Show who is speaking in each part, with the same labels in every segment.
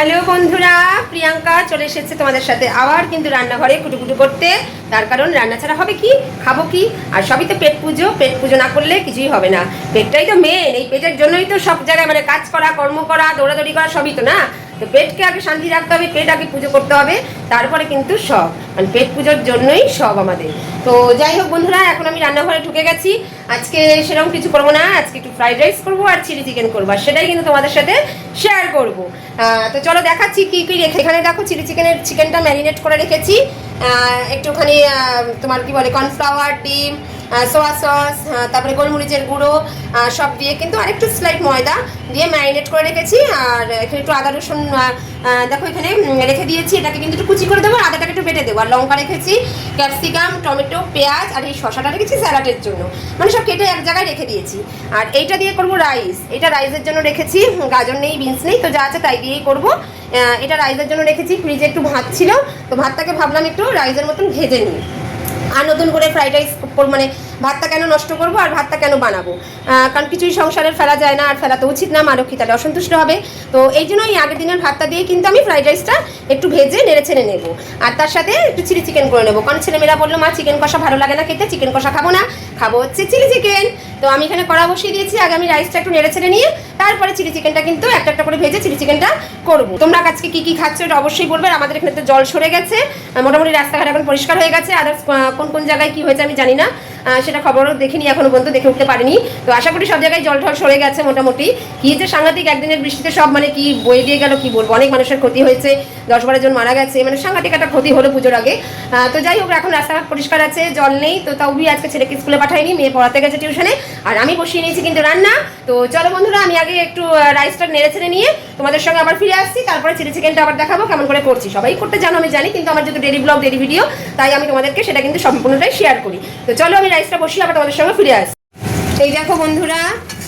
Speaker 1: Hello বন্ধুরা, প্রিয়াঙ্কা চলে এসেছে তোমাদের সাথে আবার কিন্তু রান্নাঘরে কুটুকুটু করতে। তার কারণ রান্না ছাড়া হবে কি, খাব কি, আর সবই তো পেট পুজো পেট পুজো না করলে কিছুই হবে না। পেটটাই তো মেন এই পেটের জন্যই তো সব জায়গায় মানে কাজ করা, কর্ম করা, দৌড়াদৌড়ি করা সবই তো না। তো পেটকে আগে শান্তি রাখতে হবে, পেট আগে পুজো করতে হবে, তারপরে কিন্তু সব। মানে পেট পুজোর জন্যই সব আমাদের। তো যাই হোক বন্ধুরা, এখন আমি রান্নাঘরে ঢুকে গেছি। আজকে সেরকম কিছু করব না, আজকে একটু ফ্রাইড রাইস করব আর চিলি চিকেন করব, আর সেটাই কিন্তু তোমাদের সাথে শেয়ার করব। তো চলো দেখাচ্ছি কী কী রেখে এখানে দেখো চিলি চিকেনের, চিকেনটা ম্যারিনেট করে রেখেছি। একটুখানি তোমার কি বলে কর্নফ্লাওয়ার ডিম সোয়া সস তারপরে গোলমরিচের গুঁড়ো সব দিয়ে কিন্তু আরেকটু স্লাইট ময়দা দিয়ে ম্যারিনেট করে রেখেছি। আর এখানে একটু আদা, রসুন দেখো এখানে রেখে দিয়েছি। এটাকে কিন্তু একটু কুচি করে দেবো আদাটাকে একটু বেটে দেবো। আর লঙ্কা রেখেছি, ক্যাপসিকাম, টমেটো, পেঁয়াজ আর এই শশাটা রেখেছি স্যালাডের জন্য। মানে সব কেটে এক জায়গায় রেখে দিয়েছি। আর এইটা দিয়ে করব রাইস এটা রাইসের জন্য রেখেছি, গাজর নেই বিনস নেই, তো যা আছে তাই দিয়েই করব। এটা রাইসের জন্য রেখেছি ফ্রিজে একটু ভাত ছিল, তো ভাতটাকে ভাবলাম একটু রাইসের মতন ভেজে নিই। আর নতুন করে ফ্রাইড রাইস মানে ভাতটা কেন নষ্ট করব আর ভাতটা কেন বানাবো? কারণ কিছুই সংসারের ফেলা যায় না, আর ফেলা তো উচিত না মারক্ষী তাহলে অসন্তুষ্ট হবে। তো এই জন্য এই আগের দিনের ভাতটা দিয়ে কিন্তু আমি ফ্রাইড রাইসটা একটু ভেজে নেড়ে ছেড়ে নেব। আর তার সাথে একটু চিলি চিকেন করে নেব। কারণ ছেলেমেয়েরা বলল, মা চিকেন কষা ভালো লাগে না খেতে চিকেন কষা খাব না। খাব হচ্ছে চিলি চিকেন তো আমি এখানে কড়া বসিয়ে দিয়েছি, আগে আমি রাইসটা একটু নেড়ে ছেড়ে নিয়ে, তারপরে চিলি চিকেনটা কিন্তু একটা একটা করে ভেজে চিলি চিকেনটা করব। তোমরা আজকে কি কি খাচ্ছ এটা অবশ্যই বলবে আমাদের এখানে তো জল সরে গেছে। মোটামুটি রাস্তাঘাট এখন পরিষ্কার হয়ে গেছে আদার্স কোন কোন জায়গায় কি হয়েছে আমি জানি না। সেটা খবরও দেখিনি, এখনও পর্যন্ত দেখে উঠতে পারিনি। তো আশা করি সব জায়গায় জল ঠল সরে গেছে মোটামুটি। কি যে সাংঘাতিক, একদিনের বৃষ্টিতে সব মানে কি বয়ে দিয়ে গেল, কি বলব? অনেক মানুষের ক্ষতি হয়েছে, দশ বারো জন মারা গেছে মানে সাংঘাতিক একটা ক্ষতি হলো পুজোর আগে। তো যাই হোক, এখন রাস্তাঘাট পরিষ্কার আছে, জল নেই, তো তাও আজকে ছেলেকে স্কুলে পাঠাইনি, মেয়ে পড়াতে গেছে টিউশনে, আর আমি বসিয়ে নিয়েছি কিন্তু রান্না। তো চলো বন্ধুরা, আমি আগে একটু রাইসটা নেড়ে ছেড়ে নিয়ে তোমাদের সঙ্গে আবার ফিরে আসছি, তারপরে চিলি চিকেনটা আবার দেখাবো, কেমন করে করছি। সবাই করতে জানো, আমি জানি, কিন্তু আমার যেহেতু ডেলি ব্লগ ডেলি ভিডিও তাই আমি তোমাদেরকে সেটা কিন্তু সম্পূর্ণটাই শেয়ার করি। তো চলো আমি রাইসটা বসিয়ে আবার তোমাদের সঙ্গে ফিরে আসছি এই দেখো বন্ধুরা,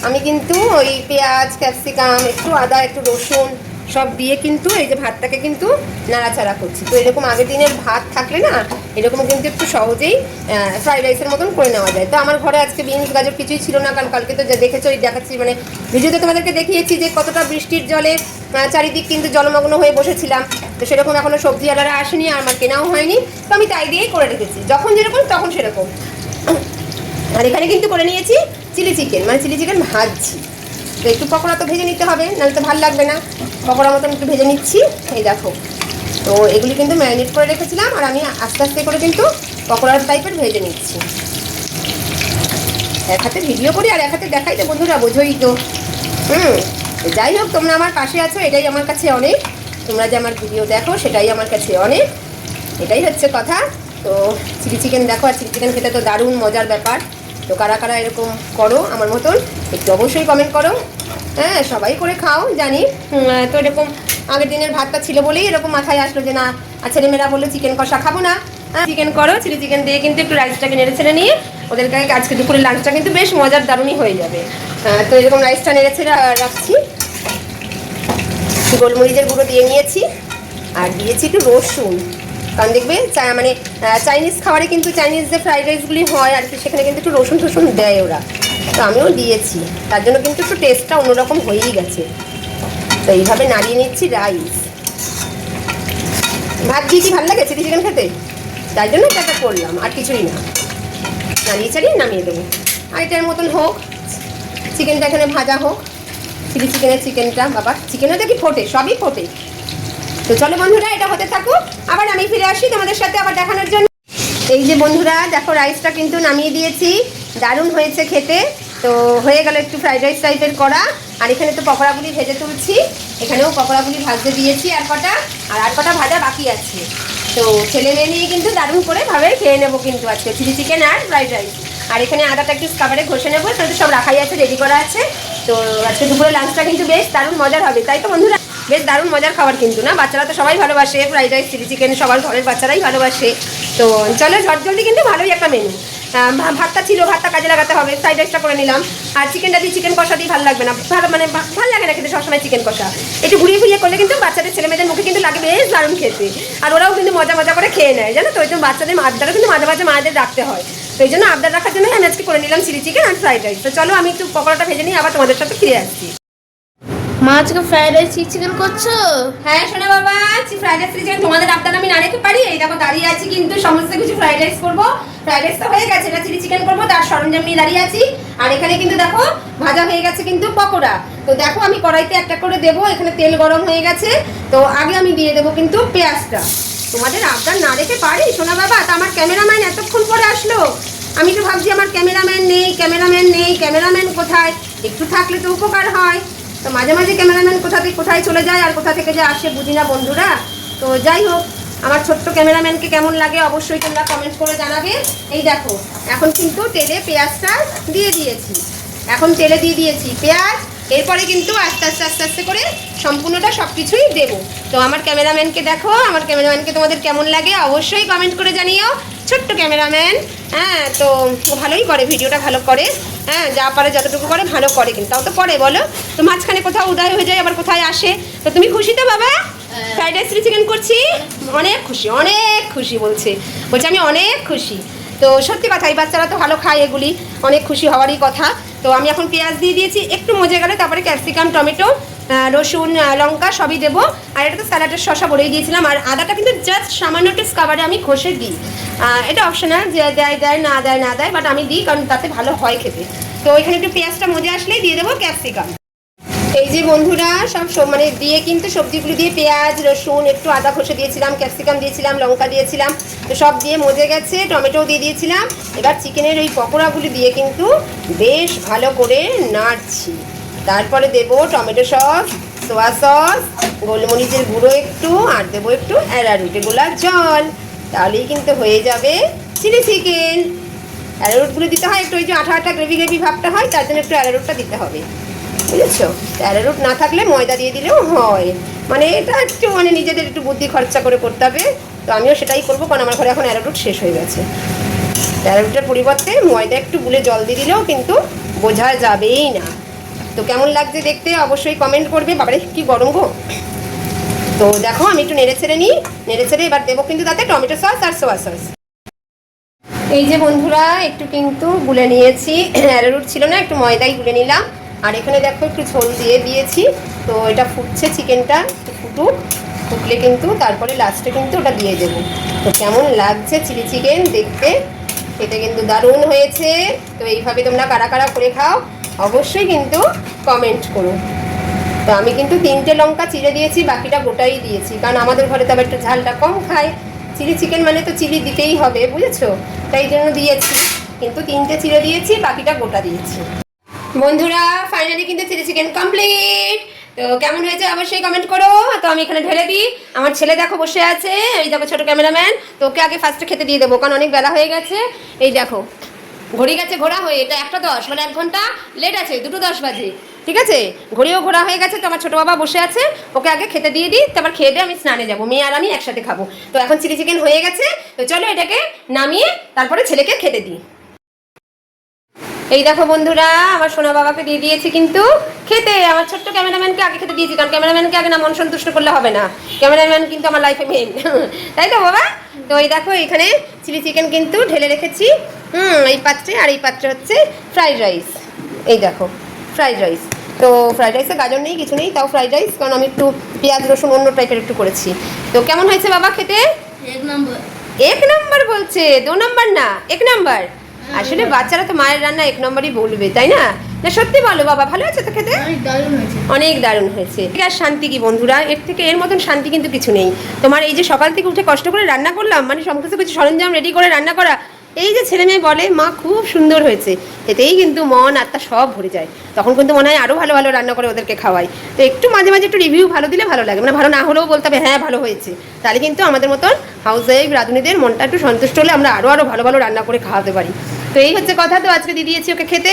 Speaker 1: আমি কিন্তু ওই পেঁয়াজ, ক্যাপসিকাম, একটু আদা, একটু রসুন সব দিয়ে কিন্তু এই যে ভাতটাকে কিন্তু নাড়াচাড়া করছি। তো এরকম আগের দিনের ভাত থাকলে না, এরকম কিন্তু একটু সহজেই ফ্রাইড রাইসের মতন করে নেওয়া যায়। তো আমার ঘরে আজকে বিনস, গাজর কিছুই ছিল না, কারণ কালকে তো যা দেখেছ দেখাচ্ছি মানে ভিডিওতে তোমাদেরকে দেখিয়েছি যে কতটা বৃষ্টির জলে চারিদিক কিন্তু জলমগ্ন হয়ে বসেছিলাম। তো সেরকম এখনও সবজি আলারা আসেনি, আর আমার কেনাও হয়নি। তো আমি তাই দিয়েই করে রেখেছি। যখন যেরকম, তখন সেরকম। আর এখানে কিন্তু করে নিয়েছি চিলি চিকেন মানে চিলি চিকেন ভাজছি। তো একটু পকোড়া তো ভেজে নিতে হবে, নাহলে তো ভালো লাগবে না। পকোড়া মতন একটু ভেজে নিচ্ছি, এই দেখো। তো এগুলি কিন্তু ম্যারিনেট করে রেখেছিলাম, আর আমি আস্তে আস্তে করে কিন্তু পকোড়ার টাইপের ভেজে নিচ্ছি। এক হাতে ভিডিও করি আর এক হাতে দেখাই তো, বন্ধুরা, বোঝোই তো। হুম যাই হোক, তোমরা আমার পাশে আছো, এটাই আমার কাছে অনেক। তোমরা যে আমার ভিডিও দেখো, সেটাই আমার কাছে অনেক। এটাই হচ্ছে কথা। তো চিলি চিকেন দেখো, আর চিলি চিকেন খেতে তো দারুণ মজার ব্যাপার। তো কারা কারা এরকম করো আমার মতন, একটু অবশ্যই কমেন্ট করো। হ্যাঁ সবাই করে খাও, জানি। তো এরকম আগের দিনের ভাতটা ছিল বলেই এরকম মাথায় আসলো যে না, আর ছেলেমেয়েরা বলল চিকেন কষা খাব না। চিকেন করো চিলি চিকেন দিয়ে কিন্তু একটু রাইসটাকে নেড়ে ছেড়ে নিয়ে ওদেরকে আজকে দুপুরের লাঞ্চটা কিন্তু বেশ মজার দারুণই হয়ে যাবে। তো এরকম রাইসটা নেড়ে ছেড়ে রাখছি। গোলমরিচের গুঁড়ো দিয়ে নিয়েছি, আর দিয়েছি একটু রসুন। কারণ দেখবে মানে চাইনিজ খাবারে কিন্তু চাইনিজ যে ফ্রাইড রাইসগুলি হয় আর কি, সেখানে কিন্তু একটু রসুন টসুন দেয় ওরা। তো আমিও দিয়েছি। তার জন্য কিন্তু একটু টেস্টটা অন্যরকম হয়েই গেছে। তো এইভাবে নাড়িয়ে নিচ্ছি রাইস ভাত দিয়েছি ভালো লাগে চিলি চিকেন খেতে? তার জন্য এটা করলাম, আর কিছুই না। নাড়িয়ে চাড়িয়ে নামিয়ে দেবো। আর এটার মতন হোক চিকেনটা এখানে ভাজা হোক। চিলি চিকেনের চিকেনটা বাবা চিকেনও দেখি ফোটে, সবই ফোটে। তো চলো বন্ধুরা, এটা হতে থাকুক। আবার আমি ফিরে আসি তোমাদের সাথে আবার দেখানোর জন্য। এই যে বন্ধুরা, দেখো রাইসটা কিন্তু নামিয়ে দিয়েছি। দারুণ হয়েছে খেতে। তো হয়ে গেল একটু ফ্রাইড রাইস টাইপের করা আর এখানে তো পকোড়াগুলি ভেজে তুলছি। এখানেও পকোড়াগুলি ভাজতে দিয়েছি আর কটা। আর আর কটা ভাজা বাকি আছে। তো ছেলে মেয়ে নিয়ে কিন্তু দারুণ করে ভাবে খেয়ে নেব কিন্তু আজকে। চিলি চিকেন আর ফ্রাইড রাইস আর এখানে আদাটা একটু স্কাবারে ঘষে নেব। তো সব রাখাই আছে রেডি করা আছে। তো আজকে দুপুরে লাঞ্চটা কিন্তু বেশ দারুণ মজার হবে। তাই তো বন্ধুরা? বেশ দারুণ মজার খাবার কিন্তু, না? বাচ্চারা তো সবাই ভালোবাসে, ফ্রাইড রাইস, চিলি চিকেন, সবার ঘরের বাচ্চারাই ভালোবাসে। তো চলো ঝট জলদি কিন্তু ভালোই একটা মেনু ভাতটা ছিল, ভাতটা কাজে লাগাতে হবে, ফ্রাইড রাইসটা করে নিলাম। আর চিকেনটা দিয়ে চিকেন কষা দিয়ে ভালো লাগবে না। ভালো মানে ভালো লাগে না খেতে সবসময় চিকেন কষা। একটু ঘুরিয়ে ঘুরিয়ে করলে কিন্তু বাচ্চাদের ছেলে মেয়েদের মুখে কিন্তু লাগে বেশ দারুণ খেতে। আর ওরাও কিন্তু মজা মজা করে খেয়ে নেয়, জানো তো? ওই জন্য বাচ্চাদের আবদারও কিন্তু মাঝে মাঝে মায়েদের রাখতে হয়। তো এই জন্য আবদার রাখার জন্য আমি আজকে করে নিলাম চিলি চিকেন আর ফ্রাইড রাইস। তো চলো, আমি একটু পকোড়াটা ভেজে নিয়ে আবার তোমাদের সাথে ফিরে আসছি।
Speaker 2: মা, আজকে ফ্রাইড রাইস চিকেন করছ?
Speaker 1: হ্যাঁ শোনো বাবা ফ্রাইড রাইস চিকেন তোমাদের আবদার আমি না রেখে পারি। এই দেখো, দাঁড়িয়ে আছি কিন্তু সমস্ত কিছু ফ্রাইড রাইস করব। ফ্রাইড রাইস তো হয়ে গেছে, এটা চিলি চিকেন করব, তার সরঞ্জাম নিয়ে দাঁড়িয়ে আছি। আর এখানে কিন্তু দেখো, ভাজা হয়ে গেছে কিন্তু পকোড়া। তো দেখো, আমি কড়াইতে একটা করে দেবো, এখানে তেল গরম হয়ে গেছে। তো আগে আমি দিয়ে দেবো কিন্তু পেঁয়াজটা। তোমাদের আবদার না রেখে পারি? শোনা বাবা, তা আমার ক্যামেরাম্যান এতক্ষণ পরে আসলো। আমি তো ভাবছি আমার ক্যামেরাম্যান নেই ক্যামেরাম্যান নেই, ক্যামেরাম্যান কোথায়? একটু থাকলে তো উপকার হয়। তো মাঝে মাঝে ক্যামেরাম্যান কোথা থেকে কোথায় চলে যায় আর কোথা থেকে যে আসে বুঝি না বন্ধুরা। তো যাই হোক, আমার ছোট্ট ক্যামেরাম্যানকে কেমন লাগে অবশ্যই তোমরা কমেন্ট করে জানাবে। এই দেখো, এখন কিন্তু তেলে পেঁয়াজটা দিয়ে দিয়েছি। এখন তেলে দিয়ে দিয়েছি পেঁয়াজ এরপরে কিন্তু আস্তে আস্তে আস্তে আস্তে করে সম্পূর্ণটা সব কিছুই দেবো। তো আমার ক্যামেরাম্যানকে দেখো আমার ক্যামেরাম্যানকে তোমাদের কেমন লাগে অবশ্যই কমেন্ট করে জানিও। ছোট্ট ক্যামেরাম্যান হ্যাঁ তো ভালোই করে ভিডিওটা ভালো করে হ্যাঁ যা পারে যতটুকু করে ভালো করে কিন্তু। তাও তো করে বলো তো মাঝখানে কোথাও উদয় হয়ে যায় আবার কোথায় আসে? তো তুমি খুশি তো বাবা? ফ্রাইড রাইস চিকেন করছি? অনেক খুশি অনেক খুশি বলছে। বলছে আমি অনেক খুশি। তো সত্যি কথা এই বাচ্চারা তো ভালো খায় এগুলি অনেক খুশি হওয়ারই কথা। তো আমি এখন পেঁয়াজ দিয়ে দিয়েছি, একটু মজে গেলে তারপরে ক্যাপসিকাম, টমেটো রসুন লঙ্কা সবই দেবো। আর এটা তো স্যালাডের শসা বলেই দিয়েছিলাম, আর আদাটা কিন্তু জাস্ট সামান্য একটু স্কাবারে আমি ঘষে দিই। এটা অপশনাল যে দেয় দেয়, না দেয় না দেয় বাট আমি দিই, কারণ তাতে ভালো হয় খেতে। তো এখানে একটু পেঁয়াজটা মজে আসলেই দিয়ে দেবো ক্যাপসিকাম। এই যে বন্ধুরা, সব মানে দিয়ে কিন্তু সবজিগুলো দিয়ে পেঁয়াজ, রসুন, একটু আদা ঘষে দিয়েছিলাম, ক্যাপসিকাম দিয়েছিলাম, লঙ্কা দিয়েছিলাম, তো সব দিয়ে মজে গেছে টমেটো দিয়ে দিয়েছিলাম। এবার চিকেনের ওই পকোড়াগুলি দিয়ে কিন্তু বেশ ভালো করে নাড়ছি। তারপরে দেবো টমেটো সস, সোয়া সস, গোলমরিচের গুঁড়ো একটু, আর দেবো একটু অ্যারারুট, গোলাপ জল। তাহলেই কিন্তু হয়ে যাবে চিলি চিকেন। অ্যারারুটগুলো দিতে হয়, একটু ওই যে আঠা আঠা গ্রেভি গ্রেভি ভাবটা হয়, তার জন্য একটু অ্যারারুটটা দিতে হবে। বুঝেছ? অ্যারারুট না থাকলে ময়দা দিয়ে দিলেও হয়। মানে এটা একটু মানে নিজেদের একটু বুদ্ধি খরচা করে করতে হবে। তো আমিও সেটাই করব, কারণ আমার ঘরে এখন অ্যারারুট শেষ হয়ে গেছে। অ্যারারুটের পরিবর্তে ময়দা একটু গুলে জল দিয়ে দিলেও কিন্তু বোঝা যাবেই না। তো কেমন লাগছে দেখতে অবশ্যই কমেন্ট করবে। বাবারে, কি গরম গো। তো দেখো, আমি একটু নেড়ে ছেড়ে নিই। নেড়ে ছেড়ে এবার দেবো কিন্তু তাতে টমেটো সস আর সোয়া সস। এই যে বন্ধুরা, একটু কিন্তু গুলে নিয়েছি। অ্যারোরুট ছিল না, একটু ময়দাই গুলে নিলাম। আর এখানে দেখো একটু ঝোল দিয়ে দিয়েছি। তো এটা ফুটছে চিকেনটা ফুটুক। ফুটলে কিন্তু তারপরে লাস্টে কিন্তু ওটা দিয়ে দেবো। তো কেমন লাগছে চিলি চিকেন দেখতে? খেতে কিন্তু দারুণ হয়েছে। তো এইভাবে তোমরা কারা কারা করে খাও, অবশ্যই কিন্তু কমেন্ট করো। তো আমি কিন্তু তিনটে লঙ্কা চিড়ে দিয়েছি, বাকিটা গোটাই দিয়েছি। কারণ আমাদের ঘরে তো আবার একটু ঝালটা কম খায়। চিলি চিকেন মানে তো চিলি দিতেই হবে, বুঝেছ? তাই জন্য দিয়েছি। কিন্তু তিনটে চিড়ে দিয়েছি, বাকিটা গোটা দিয়েছি। বন্ধুরা ফাইনালি কিন্তু চিলি চিকেন কমপ্লিট তো কেমন হয়েছে অবশ্যই কমেন্ট করো। তো আমি এখানে ঢেলে দিই। আমার ছেলে দেখো বসে আছে, এই দেখো ছোট ক্যামেরাম্যান তো ওকে আগে ফার্স্টে খেতে দিয়ে দেবো, কারণ অনেক বেলা হয়ে গেছে। এই দেখো, ঘড়ি গেছে ঘোরা হয়ে, এটা একটা দশ মানে এক ঘণ্টা লেট আছে, দুটো দশ বাজে। ঠিক আছে? ঘড়িও ঘোরা হয়ে গেছে, তো আমার ছোটো বাবা বসে আছে, ওকে আগে খেতে দিয়ে দিই তারপর খেয়ে দিয়ে আমি স্নানে যাব, মেয়ে আর আমি একসাথে খাব। তো এখন চিলি চিকেন হয়ে গেছে, তো চলো এটাকে নামিয়ে তারপরে ছেলেকে খেতে দিই। এই দেখো বন্ধুরা আমার সোনা বাবাকে দিয়ে দিয়েছি কিন্তু খেতে। আমার ছোট্ট ক্যামেরাম্যানকে আগে খেতে দিয়েছি কারণ ক্যামেরাম্যানকে আগে না মন সন্তুষ্ট করলে হবে না। ক্যামেরাম্যান কিন্তু আমার লাইফে মেন তাই তো বাবা? তো এই দেখো এখানে চিলি চিকেন কিন্তু ঢেলে রেখেছি। হুম এই পাত্রে আর এই পাত্রে হচ্ছে ফ্রাইড রাইস এই দেখো ফ্রাইড রাইস তো ফ্রাইড রাইসে গাজর নেই কিছু নেই তাও ফ্রাইড রাইস কারণ আমি একটু পেঁয়াজ রসুন অন্য টাইপের একটু করেছি। তো কেমন হয়েছে বাবা খেতে?
Speaker 2: এক নম্বর
Speaker 1: এক নম্বর বলছে দু নম্বর না এক নম্বর আসলে বাচ্চারা তো মায়ের রান্না এক নম্বরই বলবে তাই না? না সত্যি বলো বাবা ভালো আছে তো খেতে?
Speaker 2: অনেক দারুণ হয়েছে।
Speaker 1: ঠিক আর শান্তি কি বন্ধুরা? এর থেকে এর মতন শান্তি কিন্তু কিছু নেই। তোমার এই যে সকাল থেকে উঠে কষ্ট করে রান্না করলাম মানে সমস্ত কিছু সরঞ্জাম রেডি করে রান্না করা এই যে ছেলে মেয়ে বলে মা খুব সুন্দর হয়েছে। এতেই কিন্তু মন আত্মা সব ভরে যায়। তখন কিন্তু মনে হয় আরও ভালো ভালো রান্না করে ওদেরকে খাওয়াই। তো একটু মাঝে মাঝে একটু রিভিউ ভালো দিলে ভালো লাগে। মানে ভালো না হলেও বলতে হবে হ্যাঁ ভালো হয়েছে। তাহলে কিন্তু আমাদের মতন হাউস ওয়াইফ রাঁধুনিদের মনটা একটু সন্তুষ্ট হলে আমরা আরও আরও ভালো ভালো রান্না করে খাওয়াতে পারি। তো এই হচ্ছে কথা। তো আজকে দিদি এসে ওকে খেতে।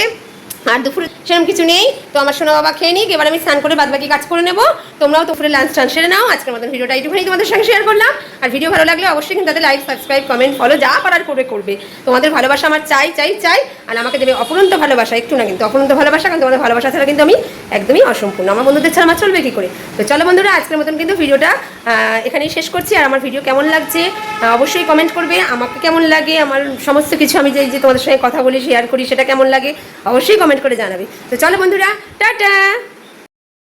Speaker 1: আর দুপুরে সেরকম কিছু নেই। তো আমার সোনা বাবা খেয়ে নিক, এবার আমি স্নান করে বাদ বাকি কাজ করে নেব। তোমরাও তো দুপুরে লাঞ্চ টান সেরে নাও। আজকের মতন ভিডিওটা এইটুকুনি তোমাদের সঙ্গে শেয়ার করলাম। আর ভিডিও ভালো লাগলে অবশ্যই কিন্তু তাদের লাইক সাবস্ক্রাইব কমেন্ট ফলো যা করার করে করবে। তোমাদের ভালোবাসা আমার চাই চাই চাই। আর আমাকে দেবে অপরন্ত ভালোবাসা, একটু না কিন্তু অপরন্ত ভালোবাসা, কারণ তোমাদের ভালোবাসা ছাড়া কিন্তু আমি একদমই অসম্পূর্ণ। আমার বন্ধুদের ছাড়া আমার চলবে কী করে? তো চলো বন্ধুরা, আজকের মতন কিন্তু ভিডিওটা এখানেই শেষ করছি। আর আমার ভিডিও কেমন লাগছে অবশ্যই কমেন্ট করবে। আমাকে কেমন লাগে, আমার সমস্ত কিছু আমি যে তোমাদের সঙ্গে কথা বলি শেয়ার করি, সেটা কেমন লাগে, অবশ্যই কমেন্ট করে জানাবে। তো চলো বন্ধুরা টাটা!